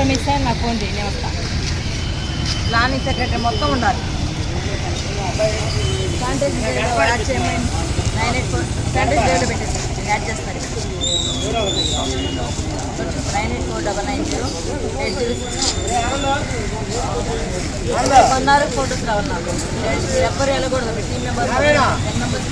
కానీ నాకు ఫోన్ చేయి నేను వస్తాను ప్లానింగ్ సెక్రటరీ మొత్తం ఉండాలి. యాడ్ చేయమని నైన్ ఎయిట్ ఫోర్ పెట్టేసి యాడ్ చేస్తారు. Nine eight four double nine zero eight zero six. కొన్నారు ఫోటోస్ రావాలి నాకు ఎవ్వరు వెళ్ళకూడదు. మెంబర్ టెన్ మెంబర్స్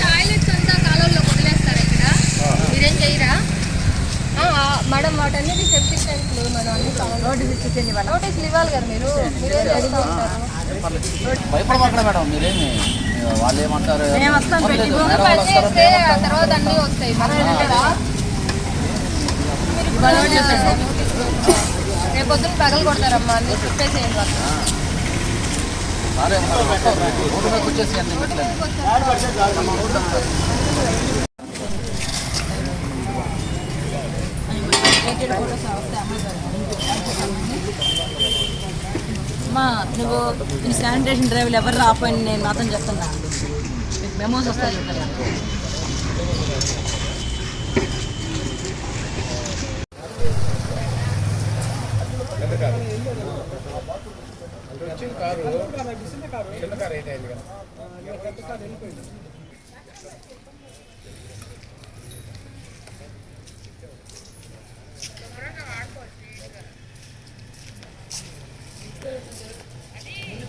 టాయిలెట్స్ అంతా కాలంలో వదిలేస్తారా ఇక్కడ మీరేం చేయరా ఆ, ఆ, మేడం వాటన్నిటి సెప్టిక్ ట్యాంక్లు మనం అన్ని కావాలి నోటీస్ ఇచ్చేసేయండి ఇవాళ నోటీసులు ఇవ్వాలి కదా మీరు? మీరేం చేస్తూ ఉంటారు? భయపడమాక్కడ మేడం మీరేమి వాళ్ళు ఏమంటారు? పని చేస్తే ఆ. తర్వాత అన్నీ వస్తాయి. ఇప్పుడు రేపు పొద్దున్న పగలు కొడతారమ్మా అన్ని చెప్పేసేయండి వాళ్ళు సరే వస్తాం. యునైటెడ్ నువ్వు ఈ శానిటేషన్ డ్రైవర్లు ఎవరు రాపోయి నేను మాత్రం చెప్తున్నా. మెమోస్ వస్తాయి కారు చిన్న కారు ఏంటి కదా?